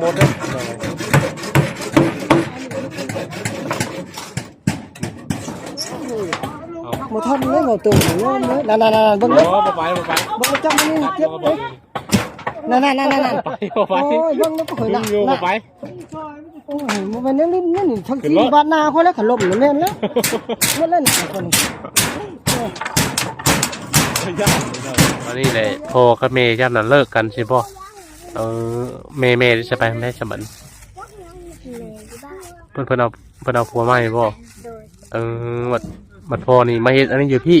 หมดเลยเอาบ่ทันเลยบ่ตุ่มเลยเลยนั่นๆๆเบิ่งโอ้เด้อบ่ไปบ่ไปเบิ่งจังนี่เจ็บเลยนั่นๆๆๆไปบ่ไปโอ้ยเบิ่งแล้วก็ข่อยลุน่ะงอยู่บ่ไปโอ้ยบ่แม่นนี่นี่นี่ทั้งขึ้นที่รถบ้านนาเขาแล้วขล่มนี่แม่นแล้วเมื่อเล่นคนอันนี้แหละพ่อกับแม่ย่ำนั้นเลิกกันใช่ป่ะ เออแม่แม่จะไปแม่สมันเพิ่นเพิ่นเอาเพิ่นเอาผัวใหม่ป่เออบัดบัดพอนี่มาเฮ็ดอันนี้อยู่พี่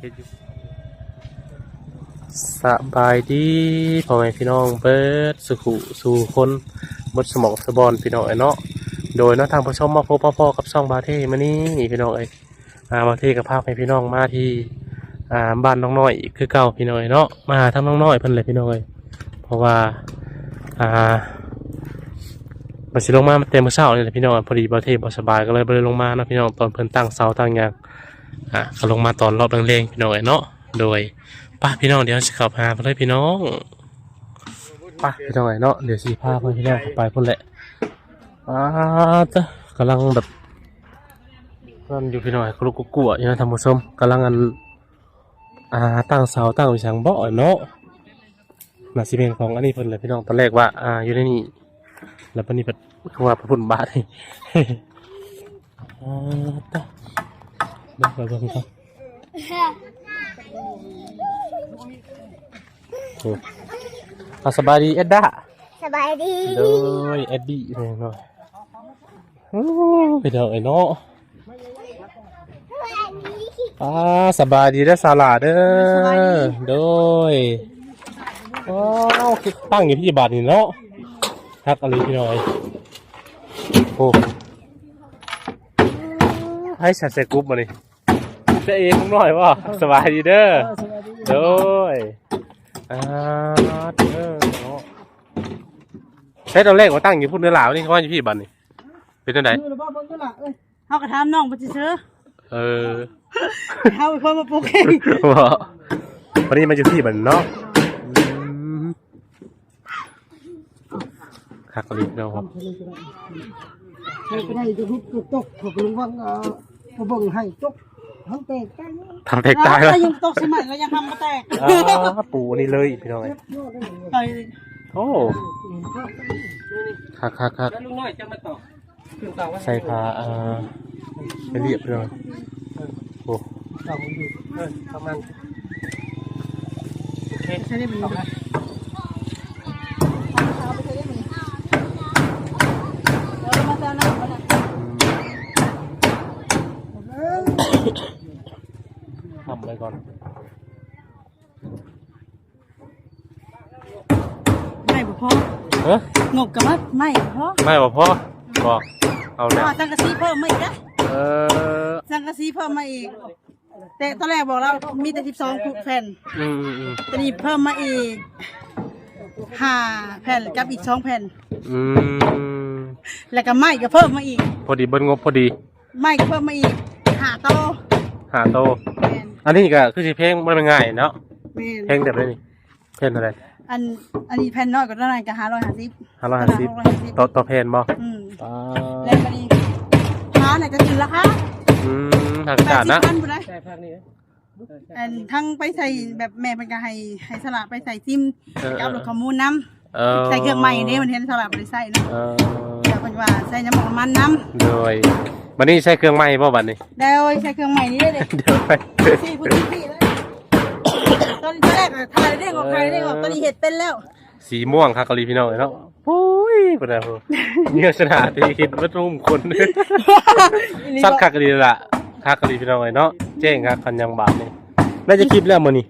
เฮ็ดอยู่สบายดีพ่อแม่พี่น้องเปิดสุขุสู่คนบดสมองสะบอนพี่น้องไอ้เนาะโดยเนาะทางผู้ชมมาพบพ่อๆกับช่องบาเท่มานี่พี่น้องเอ้ยอ่าบาเท่กับภาพให้พี่น้องมาที่อ่าบ้านน้องน้อยคือเก่าพี่น้อยเนาะมาหาทั้งน้องน้อยเพิ่นเลยพี่น้อย เพราะว่า อ่าบัสิลงมาเต็มมื้อเช้านี่แหละพี่น้องพอดีบ่เทบสบายก็เลยบ่ได้ลงมาเนาะพี่น้องตอนเพิ่นตั้งเสาตั้งยังอะก็ลงมาตอนรอบแรงๆพี่น้อยเนาะโดยป้าพี่น้องเดี๋ยวสิขับหาเพิ่นเลยพี่น้องป้าพี่น้อยเนาะเดี๋ยวสิพาเพิ่นพี่น้องไปพุ่นแหละอ่าจ้ะกำลังแบบนั่นอยู่พี่น้อยกลุกกลัวอยู่นะท่านผู้ชมกำลังอันอ่าตั้งเสาตั้งวิชังบ่อเนาะ น่าสิเป็นของอันนี้เพิ่นเลยพี่น้องตอนแรกว่าอ่าอยู่ในนี่แล้วปนี้เพิ่นคือว่าพระพุ่นบาทให้อ่าตั้งเบิ่งไปเบิ่งก่อนโอ้อาสบายดีเอ็ดด้าสบายดีโดยเอ็ดดี้เนี่ยเนาะโอ้ไปเด้อไอ้เนาะอ่าสบายดีเด้อสาลาเด้อโดย ว้าวคือตั้งอยู่ที่บาทนี่เนาะฮักอะไรพี่น้อยโอ้ให้ฉันเสร็จกรุ๊ปมานี่เจะเองหน่อยว่าสบายดีเด้อโดยอ่าเด้อเนาะใช้ตอนแรกมาตั้งอยู่พูดเนื้อหลาวนี่เขาว่าอยู่พี่บันนี่เป็นจังไดมือละบ่เบิ่งกันล่ะเอ้ยเขาก็ถามน้องไปซื้อเออเขาเป็นคนมาปลูกเองว่าวันนี้มาอยู่พี่บันเนาะอืม คักลิเนาะครับให้ไปได้จะรุดตกเขาก็รู้ว่าเออบ่เบิ่งให้ตกทั้งแตกกันทำแตกตายแล้วยังตกสมัยเรายังทำมาแตกอ้าปูนี่เลยพี่น้องไอ้ไปโอ้คักคักคักลุงน้อยจะมาต่อใส่ผ้าอ่าไปเรียบเลยโอ้ต่อผมอยู่เออประมาณใช่ได้ไหมทำ ไปก่อนไม่บ่พอเฮ้ยงบกับว่าไม่บ่พอไม่บอกพ่อบอกเอาเพแล้วราะว่าสังกะสีเพิ่มมาอีกนะเออสังกะสีเพิ่มมาอีก แต่ตอนแรกบอกเรามีแต่12แผ่นอืมอืมอืมตอนนี้เพิ่มมาอีก5แผ่นกับอีก2แผ่น อืมแล้วก็ไม้ก็เพิ่มมาอีก พอดีเบิ้ลงบพอดี ไม้ก็เพิ่มมาอีก5โตหาโตแม่น อันนี้ก็คือสิเพลงมันเป็นง่ายเนาะแม่นเพลงแบบนี้นี่เพลงอะไรอันอันนี้แผ่นน้อยกว่าเท่านั้นก็550ห้าร้อยห้าสิบ550ต่อต่อเพลงบ่อืมอ่าแล้วก็นี่ค้าเนี่ยก็ถึงราคาอืมทางแปกาดรสิบนะพันบุได้แต่ภาคนี้นะอันทั้งไปใส่แบบแม่เป็นก็ให้ให้สลับไปใส่ซิมเออกับรถข้อมูลน้เออำใส่เครื่องใหม่นี่มันเห็นสลับไปใส่เนาะเออแล้วเป็นว่าใส่น้ำมันมันน้โดย วันนี้ใช้เครื่องไม้ป่ะบัดนี้ำแล้วใส่เครื่องใหม่นี้ได้เลยเดี๋ยวไปสี่พุทธิพี่เลยตอนตอนแรกอะถ่ายได้ออกถ่ายได้ออกตอนนี้เห็ดเป็นแล้วสีม่วงครับกะลีพี่น้องเนาะโอ้ยปะเดี๋ยวเนี่ยขนาดที่คิดว่าทุ่มคนสักคักกะลีละคักกะลีพี่น้องเนาะเจ๊งครับคันยังบาทนี่น่าจะคลิปแล้วมื้อนี้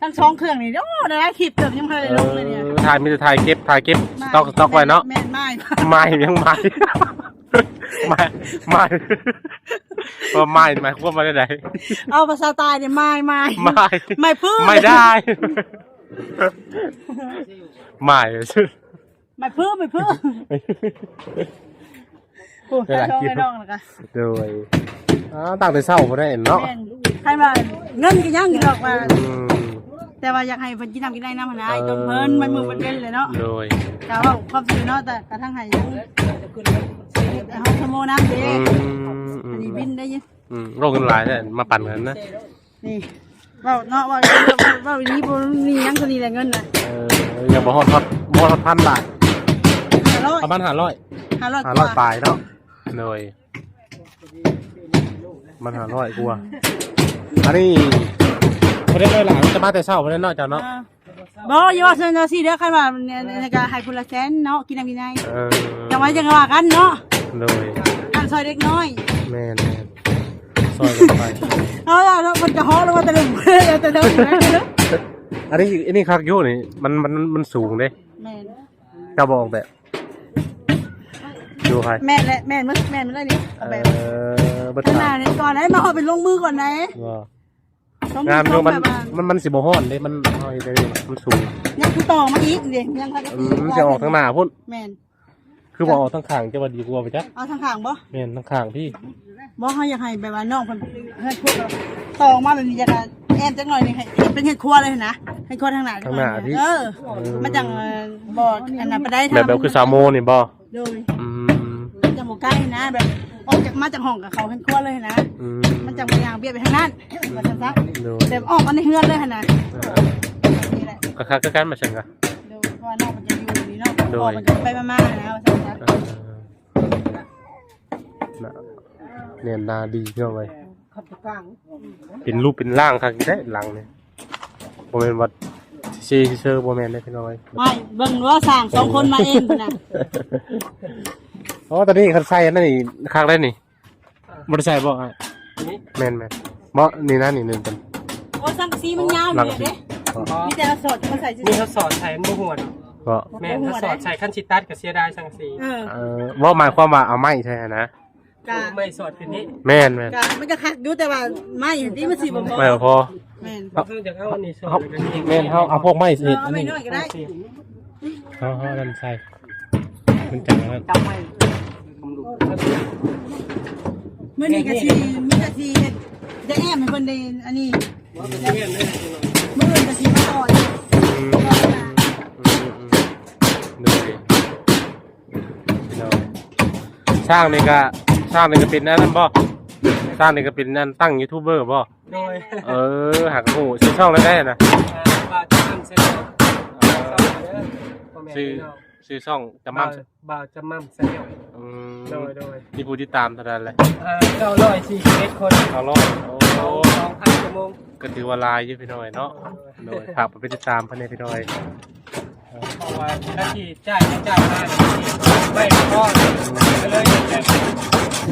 ทั้งสองเครื่องนี่โอ้ได้คลิปเกือบยังไม่ได้ลงเลยเนี่ยเออถ่ายมีแต่ถ่ายเก็บถ่ายเก็บสต็อกสต็อกไว้เนาะแม่นไม่ไม่ยังไม่ ไม่ไม่ว่าไม่หมายความว่าได้ไหนเอาภาษาใตายเนี่ยไม่ไม่ไม่ไม่พื้นไม่ได้ไม่ไม่พื้นไม่พื้นโอ้ยได้หลายช่องคลิปไอ้น้องแล้วกันโดยอ่าตั้งแต่เช้าพอได้เห็นเนาะแม่นใครมาเงินก็ยังอยู่หรอกว่าอืม แต่ว่าอยากให้เพิ่นกินน้ำกินได้น้ำหันายจนเพิ่นมันมือมันเป็นเลยเนาะโดย แต่ว่าความสุขเนาะแต่กระทั่งให้ยังเฮาสโมน้ำเด้อืมอือันมนี้บินได้ยังอืมโรคกันหลายเนี่ยมาปั่นกันนะนี่เว้าเนาะว่าว่าวันนี้บ่มีหยังตัวนี้แหละเงินน่ะเอออย่าบอกฮอดฮอดบ่ฮอดพันบาท500ประมาณห้าร้อย500ห้า500ร้อยกว่าปลายเนาะโดยมันห้าร้อยกว่าอันนี้ ประเด็นเลยหลานจะมาแต่เช้าประเด็นเนาะเจ้าเนาะบ่อย่าว่าเซนซี่เด้อคันว่าเนี่ยเนี่ยก็ให้พุ่นละแสนเนาะกินน้ำกินได้เออจังไว้จังว่ากันเนาะโดยอันซอยเด็กน้อยแม่นแม่นซอยกันไป เอาล่ะแล้วมันจะฮ้อแล้วว่าแต่เดิมแต่เดิมอยู่นะอันนี้อันนี้คักอยู่นี่มันมันมันสูงเด้แม่นเจ้าบอกแบบดูใครแม่นและแม่นมึแม่นมึได้นี่เอแบบอบัดข้างหตาน้าเนี่ยก่อนไหนมาเอาเป็นลงมือก่อนไหน ว่า ต้องงามอต้ยู่องมันแบบว่ามันมันสิบ่ฮ้อนเด้มันเอาไอ้เด้มันสูงยังคือต่อมาอีกเดี๋ยวยังพักอืมมันจะออกทางหน้าพุ่นแม่นคือบ่ออกทางข้างจะว่าดีกว่าไปจ้ะเอาทางข้างบ่แม่นทางข้างพี่บ่เขาอยากให้แบบว่าน้องเพิ่นเฮ็ดครัวต่อออกมาแบบนี้จะได้แอมจังหน่อยนี่ให้เฮ็ดเป็นเฮ็ดครัวเลยนะเฮ็ดครัวทางหน้าจังหน่อยเออมันจังเอ่อบ่อันนั้นไปได้แบบแบบคือซาโมนี่บ่โดยอืมจัง บ่ใกล้นะแบบออกจากมาจากห้องกับเขาเฮ็ดครัวเลยนะ อืมมันจังบ่ย่างเบี้ยไปทางนั้นว่าซั่นซะดูแบบออกมาในเฮือนเลยหั่นน่ะนี่แหละก็คักก็กันมาเช่นกันเดี๋ยวเพราะว่าน้องมันจะอยู่นี่เนาะโดยออกมันจะไปมาๆนะว่าซั่นซะเออน่ะเนี่ยนาดีเนาะเว้ยขับตะกลางเป็นรูปเป็นร่างคักได้หลังเนี่ยบ่แม่นว่าซีเซอร์บ่แม่นได้พี่น้อยไม่เบิ่งว่าสร้างสองคนมาเองพุ่นน่ะ อ๋อตอนนี้คันใส่อันนั่นนี่คักได้นี่บ่ได้ใส่บ่อะแม่นแม่นบ่นี่นะนี่หนึงเป็นโอ้สังกะสีมันยาวอยู่เลยเด้มีแต่ละสดมาใส่ซื่นี่อเขาสอนใช้มือหัวเนาะก็แม่นเขาสอนใช้ขั้นชิตัดกับเสียดายสังสีๆเออเอ่อว่าหมายความว่าเอาไม้ใช่ไหมนะกะไม่สอนคืนนี้แม่นแม่นกะมันก็คักอยู่แต่ว่าไม่เห็นที่มันสิบ่พอไม่พอแม่นเขาเพิ่งจะเข้าอันนี้สอนเขากันเองแม่นเขาเอาพวกไม้เอสิอเอาไม่น้อยก็ได้ เขาเขาดันใส่มันจังนั้นจำไม่ผมดู มื้อนี้ก็สิมีแต่สิเฮ็ดจะแอมให้เพิ่นได้อันนี้มื้ออื่นก็สิมาต่ออีกอืมอืมอืมดูดิเอาสร้างนี่ก็สร้างนี่ก็เป็นนั่นบ่สร้างนี่ก็เป็นอันตั้งยูทูบเบอร์บ่โดยเออหักโอ้ชื่อช่องแล้วได้นะบาจำมั่มเซลชื่อชื่อช่องจำมั่บามบาจะมั่มเสร็จแล้วอืม โดยโดยมีผู้ติดตามเท่านั้นแหละเก้าร้อยสี่สิบเอ็ดคนเอาล้อโอ้สองพันชั่วโมงก็ถือว่าลายอยู่พี่น้อยเนาะโดยฝากไปติดตามภายในพี่น้อยเพราะว่าถ้าที่จ่ายจ่ายมาไม่พอก็เลยแบบ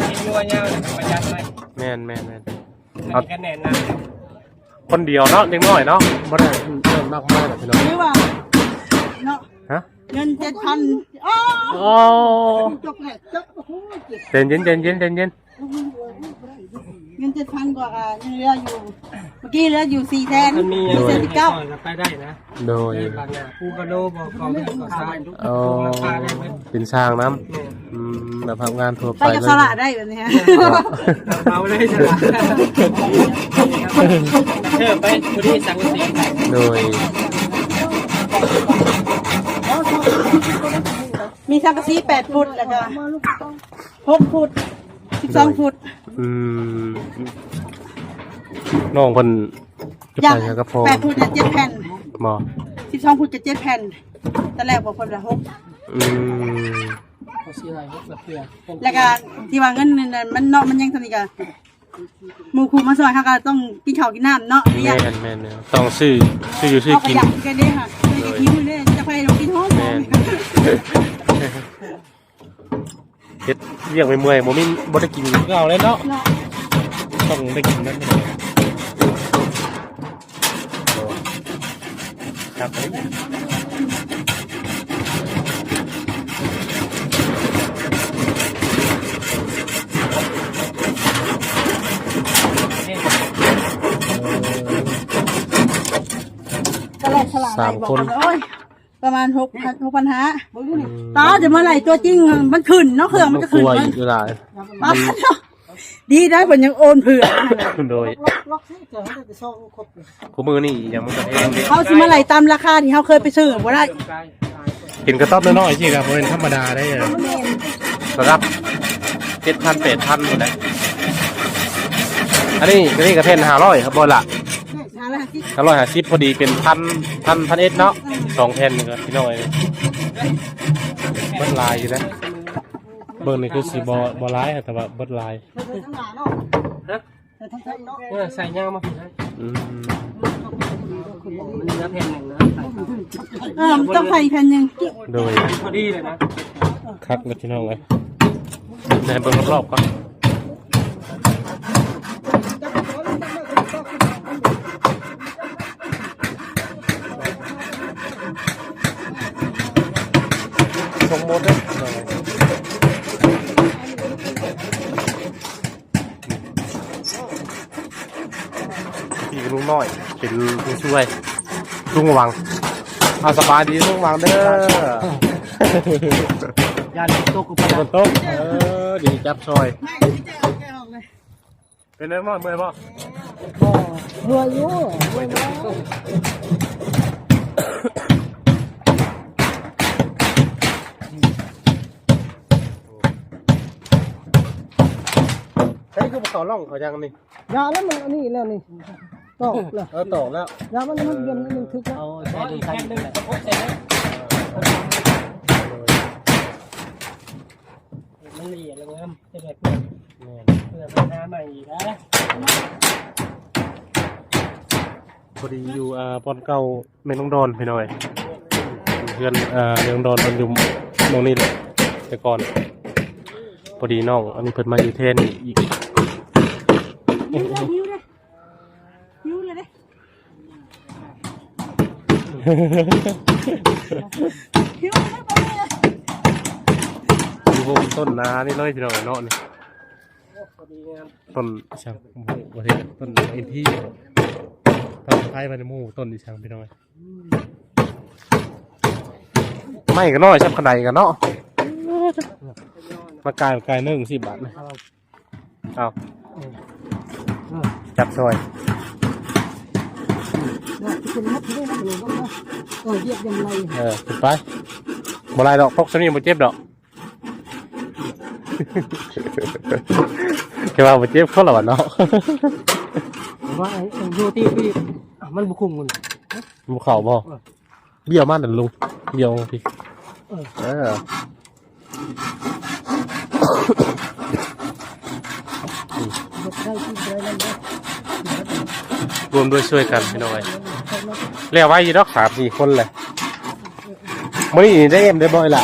กินยัวยาวประหยัดไหมแม่นแม่นแม่นอันนี้ก็แน่นนะคนเดียวเนาะเด็กน้อยเนาะบ่ได้เริ่มมากมากหรอกพี่น้อยหรือว่าเนาะ ฮะเงิน7,000อ้อโอ้จกแหกจกโอ้โหเจ็บเย็นเย็นเย็นเย็นเย็นเย็นเงิน7,000กว่าอะยังเหลืออยู่ เมื่อกี้เหลืออยู่400,000มันมี4อะไร9ที่ต่อยไปได้นะโดยบางอย่างกูกระโลบอกของก่อสร้างโอ้ราคาได้ไหมเป็นสร้างน้ำอืมแบบทำงานทั่วไปไปกับเลยสละได้แบบนี้ฮะเอาเลยสละเธอไปคุณีสังสีโดย มี สังกะสี8ฟุตแล้วก็6ฟุต12ฟุต อืมน้องคนจะอย่างไปกับพ่อ8ฟุตจะ7แผ่นหมอ12ฟุตจะ7แผ่นตอนแรกบอกคนละ6อืมแล้วก็ที่ว่าเงินนั่นมันเนาะมันยังสนิทกันหมู่ครูมาสอนเขาก็ต้องกินข้าวกินน้ำเนาะเรียแม่นนแม่นแม่นต้องซื้อซื้ออยู่ซื้อเอากระกินยักกันเด้ค่ะเลยจะคิ้วเลยจะไปลงกินห้องแม่น เฮ็ดเรียกไปเมื่อยบ่มีบ่ได้กินก็เอาเลยเนาะเนาะต้องได้กินนั่นเลยครับเออตลาดฉลาดสามคนโอ้ย ประมาณหกพันหกพันห้าตาจะเมื่อไหร่ตัวจริงมันขึ้นเนาะเครื่องมันจะกลัขึ้นวมันอีกเวลาตาเนาะดีนะเพิ่นยังโอนเผื่อโดยล็อกล็อกให้เจอให้ได้ซองครบเลยคู่มือนี่ยังมันก็เองเด้เขาสิมาไล่ตามราคาที่เขาเคยไปซื้อบ่ได้กินกระต๊อบน้อยๆสิครับเป็นธรรมดาได้อะระดับเจ็ดพันแปดพันหมดเลยอันนี้อันนี้กระเทนห้าร้อยครับบอลละ หาละที่ห้าร้อยห้าสิบพอดีเป็นพันพันพันเอ็ดเนาะสองแผ่นก็พี่น้อยเบิดลายอยู่นะเบิร์นี่คือสีบอบอลายอะแต่ว่าเบิดลายใส่ทั้งหน้าเนาะฮะใส่ทั้งทั้งเนาะเออใส่ยางมาผิดนะอืมมันเนื้อแผ่นหนึ่งนะเออต้องใส่แผ่นหนึงโดยพอดีเลยนะคัดกับพี่น้องเลยในเบิ้งรอบๆก่อน สมมติเลยพี่กับลุงน้อยเป็นผู้ช่วยลุงระวังเอาสบายดีลุงระวังเด้อยาติดตกอุปบนโต๊ะเออ ดีจับซอยไม่ไม่แจ้งแก้ออกเลยเป็นไงบ้างเมื่อยป่ะเมื่อยอยู่ ต่อร่องเขายังนี่ยาแล้วมันอันนี้แล้วนี่ตอกแล้วเออต่อแล้วยามันมันเย็นมันทึกแล้วเอาใส่แผ่นหนึ่งตะโพกใส่นะมันละเอียดแล้วงามจะแบบนี้เพื่อปัญหาใหม่อีกนะพอดีอยู่อ่าปอนเก่าเมนองดอนไปหน่อยเพื่อนอ่าเมนองดอนมันอยู่ตรงนี้เลยแต่ก่อนพอดีน้องอันนี้เพิ่นมาอยู่เทนอีก หิวเลยหิวเลยหิวเลยเด้หิวเลยบ่เลยอยู่บนต้นนานี่เลยพี่น้องเนาะนี่ต้นช่างโอ้โหประเทศต้นอินที่ต้นไผ่มันหมู่ต้นดิช่างพี่น้องไม่ก็น้อยชับขนาดกันเนาะมากายมากายหนึ่งสิบบาทนะเอา จับซอยนะคุณมัดที่ได้นะหนูก็เออเหยียบยังไงเออขึ้นไปบ่ไรดอกพกสนี้บ่เจ็บดอกแค่ว่าบ่เจ็บเขาหรอวะเนาะว่าไอ้ยูตีพี่มันบุคุมมันบุเข่าบ่เบี้ยวมากนั่นลุงเบี้ยวพี่เออได้ที่ใดนั่นเด้อ รวมด้วยช่วยกันพี่น้อยแล้วไว้ยีดอกสามสี่คนเลยมื้อนี้ได้เอ็มได้บ่อยล่ะ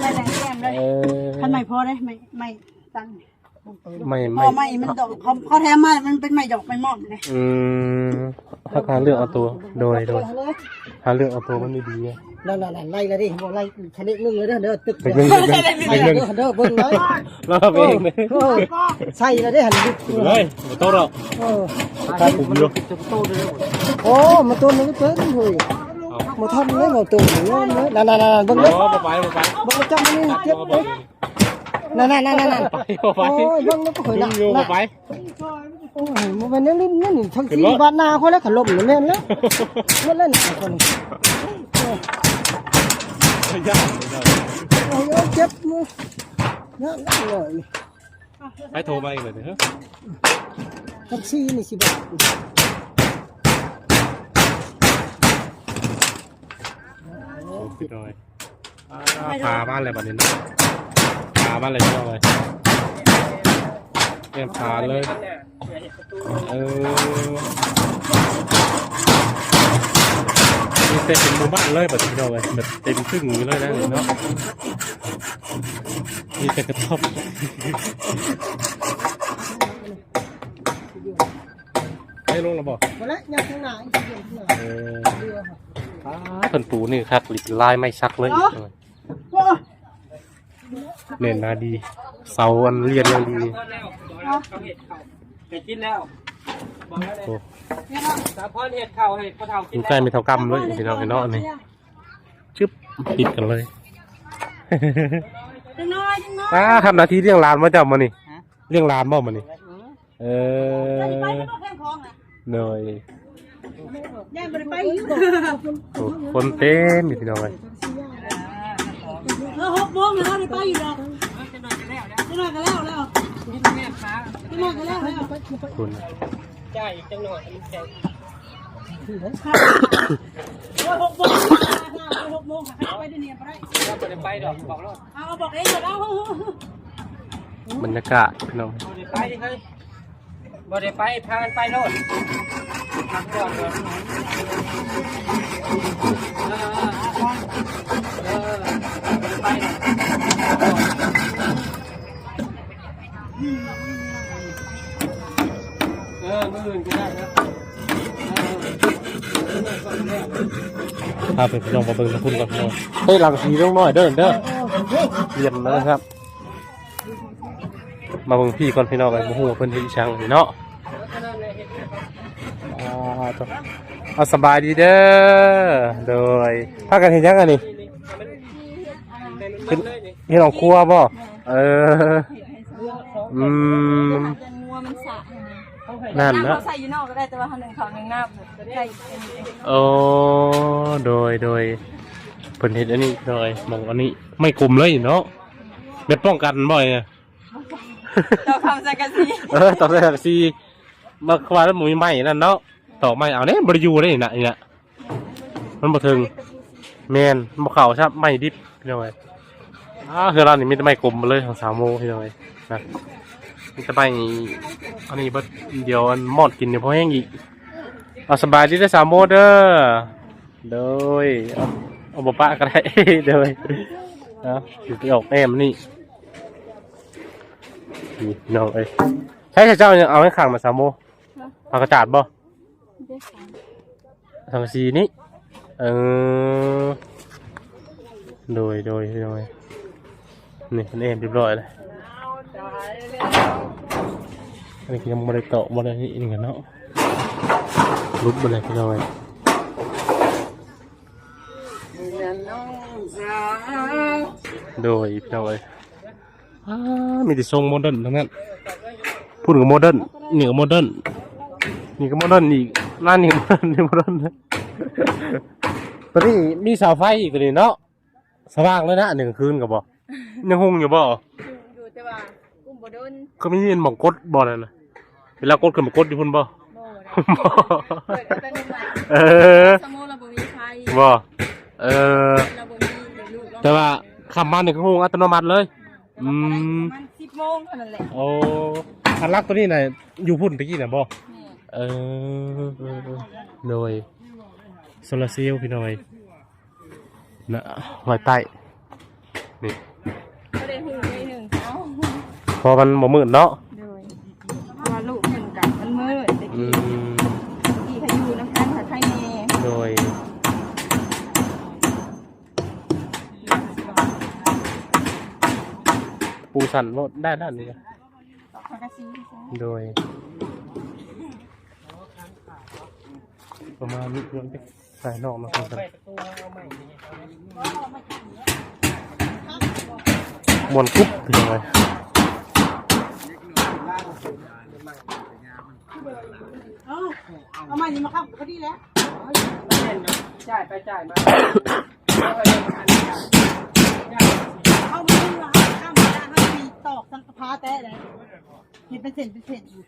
ได้แรงแก้มเลยเออคันไม่พอได้ไม่ไม่ตังค์ ไม่พไม่อไม่มันดอกเขาเขาแถมมามันเป็นไม่ดอกไม่มอดเลยอืมถ้าการเลือกเอาตัว โดยโดยหาเลือกเอาตัวมันดีๆไงนั่นนั่นไล่เลยดิบอกไล่ชนิดนึงเลยเด้อเด้อตึกเด็กหนึ่งเด็กหนึ่งใส่เด็กหเด้นึ่งอเด้อเบิ่งเลยเราไปเองเลยเออใส่เลยเด้อหันดิถึงเลยบ่โตหรอกเออถ้าผมอยู่โอ้มาตัวนึงเกินเฮ้ยมาทำเลยมาตัวนึงเลยนั่นนั่นนั่นเบิ่งเลยอ๋อบ่ไปบ่ไปเบิ่งจังนี่เจ็บเลย นั่นนั่นนั่นนั่นไปบ่ไปโอ้ยเบิ่งแล้วก็เคยลุนะงอยู่บ่ไป โอ้ยมันเป็นนี่นี่นี่ทั้งสี่บาทนาเขาแล้วขลุ่มนี่แม่นแล้วมันเล่นคนยากเลยโอ้ยเจ็บมือนั่นเลยให้โทรมาอีกเลยเถอะแท็กซี่นี่สิบาทปิดหน่อยพาบ้านอะไรแบบนี้นะพาบ้านอะไรเลยเตรียมพาเลย เออนี่เต็มเป็นหมู่บ้านเลยแบบที่เลยแบบเต็มครึ่งอยู่เลยนะเนาะมีแต่กระท่อมให้ลงระบอกมาแล้วยังข้างหน้าอีกเดือนข้างหน้าเออเรือค่ะ เพิ่นปูนี่ครับหลิบลายไม่ซักเลยโอ้ เน่นนาดี เสาอันเรียนยังดีเห็ดกินแล้วบอกแล้วโอ้เนี่ยสาพรเห็ดเข่าให้พ่อเฒ่าอกินยู่ใกล้ไม่เท่ากำเลยพี่น้องไอ้เนาะนี่ชึบติดกันเลยจังน้อยจังน้อยอ้าทำหนาทีเรียงลานมาจับมานี่เลี้ยงหลานบ่มื้อนี้เอไปอไม่ต้องแพงของอะหน่อยย่าไปไปอยู่โอ้คนเต็มอยู่พี่น้องเอ้ย เออหกโมงแล้วไปอยู่ดอกจะนอนกันแล้วจะนอนกันแล้วแล้วจะนอนกันแล้วแล้วคุณจ่ายอีกจังหน่อยอันนี้จ่ายโอ้ยหกโมงหกโมงค่ะไปเดี๋ยวนี้ไปได้เราไม่ได้ไปดอกบอกแล้วเอาบอกเองเอาบรรยากาศพี่น้องบ่ได้ไปเฮ้ยบ่ได้ไปพากันไปโน่นพักก่อนเลยเออเออบ่ได้ไปเออมื้ออื่นก็ได้นะพาไปพี่น้องมาเบิ่งตะพุ่นก่อนพี่น้องเฮ้ยหลังสีต้องน้อยเด้อเด้อเยี่ยมนะครับ มาเบิ่งพี่ก่อนพี่น้องกันบ่ฮู้ว่าเพิ่นเฮ็ดอีช่างนี่เนาะเอาสบายดีเด้อ โดยพากันเฮ็ดหยังกันนี่เฮ็ดเฮ็ดของครัวบ่เออ อืม นั่นน้ำนะเขาใส่อยู่นอกก็ได้แต่ว่าเขาหนึ่งเขาหนึ่งน้ำใส่เป็นเองโอ้โดยโดยเพิ่นเฮ็ดอันนี้โดยหมองอันนี้ไม่กลุ่มเลยเนาะเม็ดป้องกันบ่อยอะเราทำสังกะสีเออตอนแรกสิมาควาแล้วหมูใหม่นั่นเนาะต่อใหม่เอาเนี่ยบริยูได้นี่นะนี่นะมันบ่ถึงแมนบ่เข่าใช่ไม่ดิบพี่น้อยอ้าคือร้านนี้มีแต่ไม้กลมมาเลยของสามโมพี่น้อยนะ มีแต่ไม้อันนี้เบิดเดียวอันหมดกินเนี่ยพอแห้งอีกเอาสบายดีได้สามโมเด้อโดยเอาเอาบปะก็ได้โดยเอาอยู่ไปออกแอมนี่นี่น้องเอ้ยใช้เจ้าเนี่ยเอาให้ขังมาสามโมเอากระจาดบ่สังสีนี่เออโดยโดยโดยนี่มันเอ็มเรียบร้อยเลย อันนี้คือยังบริโตะบรินี่นี่กันเนาะรุดบริพี่น้อยโดยพี่น้อยอ้ามีแต่ทรงโมเดิร์นทั้งนั้นพูดถึงโมเดิร์นนี่ก็โมเดิร์นนี่ก็โมเดิร์นอีกร้านนี้ก็โมเดิร์นนี่โมเดิร์นนะตอนนี้มีเสาไฟอีกตัวนี้เนาะสว่างเลยนะหนึ่งคืนกับบ่ยังหงอยู่บ่อยู่แต่ว่ากุ้มบโดนก็มีเห็นหมองกดบ่นั่นนะ เวลากดขึ้นมากดอยู่พุ่นบ่โม่ได้บ่เปิดกันเป็นไรเออ สมเราบ่มีไฟบ่ เออ เราบ่มีลูกเรแต่ว่าขับมาเนี่ยก็หงอัตโนมัติเลยอืมประมณสิบโมงเท่านั้นแหละโอ้คันลักตัวนี้น่ะอยู่พุ่นตะกี้น่ะบ่เออเออเออหน่วยโซลาร์เซลล์พี่หน่อยนะไว้ใต้นี่ก็ได้หูไปหนึ่งเอ้าพอมันบ่มืดเนาะ ปูสันรถได้ด้านนี้นะสังกะสีโดย ประมาณนี้เรื่องสายนอกมาคุยกันไปประตูเอาใหม่นี่มวนกุ๊บเป็นยังไงเอาเอาใหม่นี่มาครับพอดีแล้วเล่นนะจ่ายไปจ่ายมา ตอกสังกะพาแต้เลยเห็นเป็นเศษเป็นเศษอยู่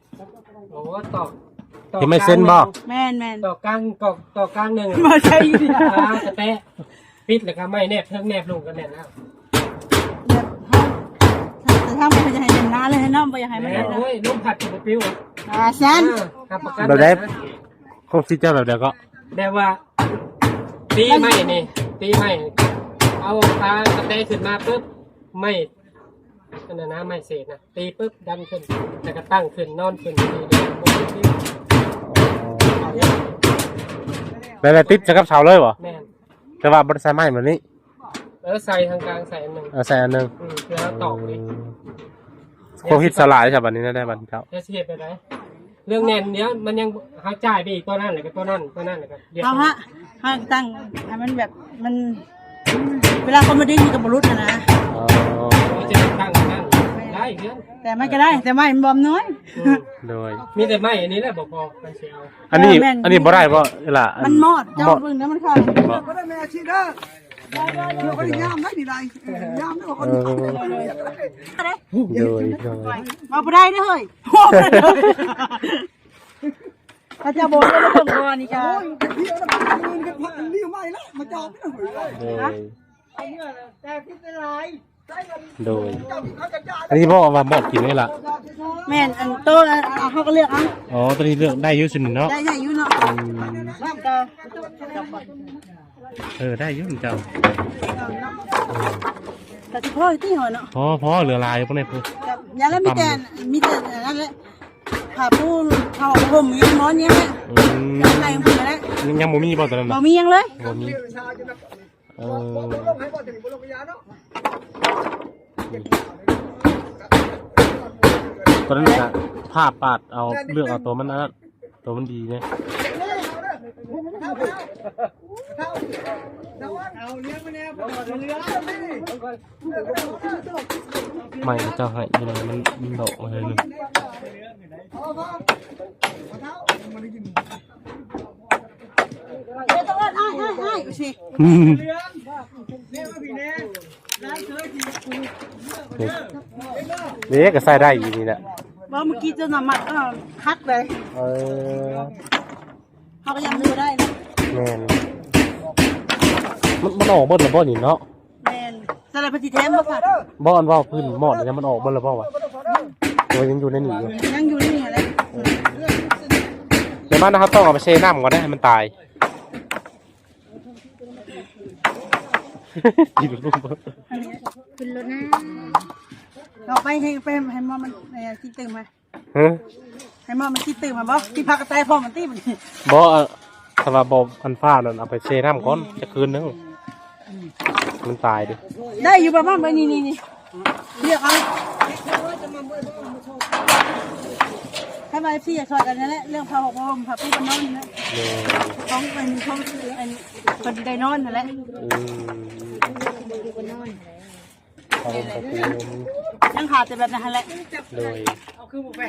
โอ้ตอกตอกที่ไม่เส้นบ่แม่นแม่นตอกกลางตอกตอกกลางหนึ่งมาใช่ดิอ่ากระแตะปิดเลยครับไม่แนบเพิ่งแนบลงกันแน่แล้วแบบแต่ถ้ามันจะให้เป็นน้าเลยให้น้องไปอยากให้มันแล้ได้วนะโอ้ยลูกผัดกับปิ้วอ่าฉันครับประกันแบบได้คงซิเจ้าแบบเดียวก็แต่ว่า ตีไม่นี่ตีไม่เอาปลากระแตขึ้นมาปุ๊บไม่ นั่นนะนะไม่เศษนะตีปุ๊บดันขึ้นแต่ก็ตั้งขึ้นนอนขึ้นดีเลยโอ้ยปิ้วแล้วแต่ติดจะกับเสาเลยวะแม่นแต่ว่าบริษัทใหม่แบบนี้แล้วใส่ทางกลางใส่อันหนึ่งเอาใส่อันหนึ่งอืมแล้วตอกดิคงคิดสลายใช่แบบนี้นะได้บันเจ้าจะเสียไปไหนเรื่องแน่นเนี้ยมันยังเขาจ่ายไปอีกตัวนั่นเลยก็ตัวนั่นตัวนั่นเลยก็เดี๋ยวเอาฮะฮะตั้งให้มันแบบมัน เวลาคนมาดิ้นกับบรุษนะนะ อ๋อเราจะตั้งนั่นแล้วได้เพื่อนแต่ไม่ก็ได้ แต่ไม่มันบอมน้อยอืมโดย มีแต่ไม้อันนี้แหละบอกพอมันเสียวอันนี้เออแม่น อันนี้บ่ได้บ่ล่ะอัมันมอดเจ้าหมดเบิ่งแล้วมันขาดบ่ก็ได้แม่อาชีพเด้อเดี๋ยวก็ได้ยามได้ดีไรยามได้บอกคนเอนี้อโดยโดยมาบ่ได้เด้อเฮ้ยโอ้บ่ได้เด้อถ้าจะบอกแล้วเบิ่งก่อนนี่จ้าโอ้ยเที่ยวแล้วมันยืนกันพักเลี้ยวไม่แล้วมาจอดไม่ต้องหวยเลยโดย แต่ที่เป็นไรใช้เงินโดยเจ้าที่เขาจะจ่ายอันนี้บ่ว่าบ่กินได้ล่ะแม่นอันโตะเอาเขาก็เลือกเอาอ๋อตอนนี้เลือกได้อยู่สุดนี่เนาะได้ได้อยู่เนาะอืมน้ำก็เออได้อยู่เจ้าแต่ที่พ่อที่หัวเนาะพอพอเหลือลายพวกนี้เพิ่นกับยาแล้วมีแต่มีแต่นั่นแหละผ้าปูผ้าห่มยังม้อนยังแหละอืมยังไงมันแล้วยังยังบ่มีบ่ตอนนั้นบ่น่ะมียังเลยบ่มี บบเอบอกอลงให้บอกถึงบนโรงยาบาลเนาะตอนนั้นน่ะภาพปาดเอาเลือกเอาตัวมันนนั้นตัวมันดีเนี่ยไม่ได้ใหม่เจ้าให้นี่เลยมันมันดมาเลยหนึง เด็กก็ใส่ได้อยู่นี่แหละบ่าเมื่อกี้เจ้าน้ำมันก็คักเลยเออเขาก็ยังดูได้นะแมนมันมันออกเบิดแล้วบ่นี่เนาะแมนสารพัดที่แท้บ่ค่ะบ่อนว่าพื้นหมอดเนี่ยมันออกเบิดแล้วบ่วะตัวยังอยู่ในนี่อยู่ยังอยู่นี่แหละเดี๋ยวมันนะครับต้องเอาไปเชน้ำก่อนนะให้มันตาย กินลูกบ่ขึ้นรถนะเราไปให้ไปให้มอมันเอ่อที่ตื่นมาฮะให้มอมันที่ตื่นมาบ่ที่พักกระต่ายพ่อมันตีมันบ่เอาถ้าว่าบ่อันฟ้านั่นเอาไปเชน้ำก่อนจะคืนนึงมันตายดิได้อยู่ประมาณไปนี่นี่นี่เรียกเอาให้มาพี่อยากช่วยกันนั่นแหละเรื่องพาหกพาหมพาพี่กันนอนนี่นะเออต้องเป็นต้องอัน คนได้นอนนั่นแหละอืมเอาไปคืนยังขาดแต่แบบนั้นแหละโดยเอาคือบุฟเฟ่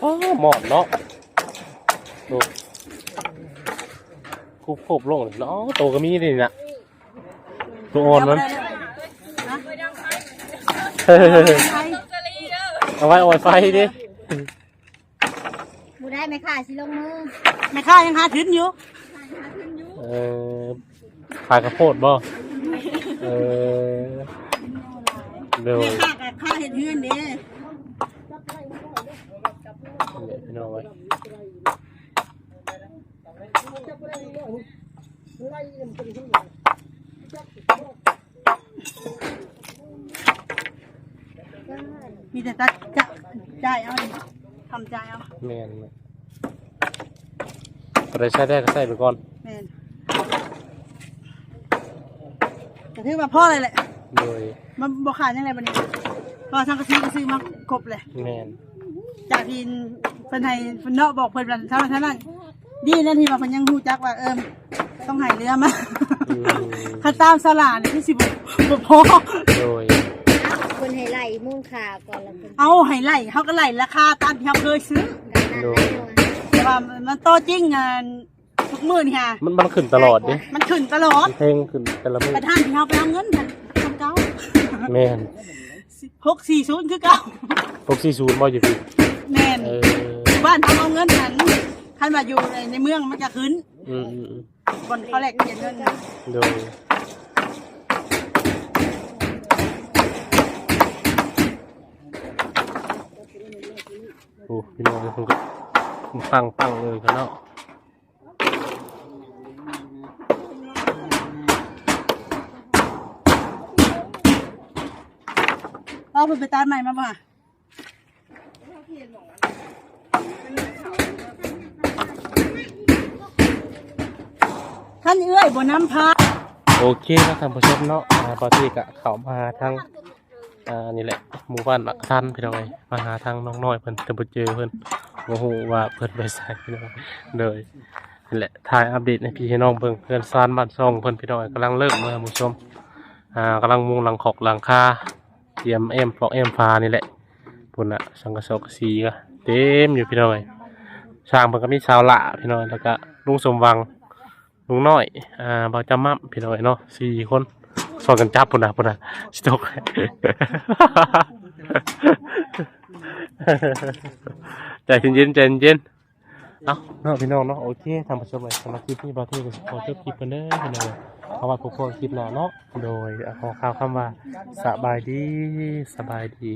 โอ้หมอนเนาะดูคุบคบลงเนาะโตก็มีนี่นะตัวอ่อนมันเฮ้ยเอาไว้เอาไว้ไฟดิ บูได้ไหมค่ะสิลงมือไม่ค่ายังหาถึงอยู่เออขายข้าวโพดบ่เออเร็วไม่ค่ากับค่าเห็ดเฮือนเด้เดี๋ยวพี่น้องไว้มีแต่ตัดจะจ่ายเอาดิทำจ่ายเอา แม่นอะ ไรใช้ได้ก็ใส่ไปก่อนแม่นแต่ถือว่าพ่อเลยแหละโดยมันบ่ขาดยังไงบัดนี้เพอทางกะทิก็ซื้อมาครบเลย แม่นจากที่เพิ่นให้เพิ่นเนาะบอกเพิ่นว่าเท่านั้นเท่านั้นดีนะที่ว่าเพิ่นยังฮู้จักว่าเอิมต้องให้เรือมาอืมคันตามสลานี่คือสิบ่บ่พอ โดยคนให้ไล่มูลค่าก่อนแล้วคนเอาให้ไล่เขาก็ไล่ราคาตามที่เขาเคยซื้อ กันนั่นโดแหยละแต่ ว่ามันโตจริงงานทุกมื้อนี่ค่ะ มันมันขึ้นตลอดดิมันขึ้นตลอดเพลงขึ้นแต่ละมือประธานที่เขาไปเอาเงินกันทำเก่าแม่น640คือเก่าพวกซีซูนบ่อยู่พี่แม่นเอออยู่บ้านทำเอาเงินนั้นคันมาอยู่ในในเมืองมันจะขึ้นอืมอืมอืมบนเขาแลกเปลี่ยนเงินกันโดยโอ้พี่น้องคุณก็ ปังปังเลยกันเนาะเอาเพิ่นไปตามใหม่มาบ่ะท่านเอื้อยบ่น้ำพาโอเคนะท่านผู้ชมเนาะอ่าปอที่กะเขามาทางอ่านี่แหละหมู่บ้านหลักท่านพี่น้องเอ้ยมาหาทางน้องน้อยเพิ่นแต่บ่เจอเพิ่น โอ้โหว่าเพิ่นไปใส่พี่น้องเลยนี่แหละถ่ายอัปเดตให้พี่น้องเบิ่งเพื่อนซานบ้านซ่องเพิ่นพี่น้องกำลังเริ่มมาผู้ชมอ่ากำลังมุงหลังขอกหลังคาเตรียมแอมฟอกแอมฟ้านี่แหละพุ่นน่ะสังกะสอกสีก็เต็มอยู่พี่น้องเอ้ยช่างเพิ่นก็มีชาวละพี่น้องแล้วก็ลุงสมวังลุงน้อยอ่าบ่าวจำมั่มพี่น้องเอ้ยเนาะสี่คนสอนกันจับพุ่นน่ะพุ่นน่ะสตอก ใจเย็นๆใจเย็นๆเอาเนาะพี่น้องเนาะโอเคทำประชมไว้สำหรับคลิปนี้บาเทก็ขอจบคลิปกันเด้อพี่น้องเอาพว้พบกันคลิปหน้าเนาะโดยขอข่าวคำว่าสบายดีสบายดี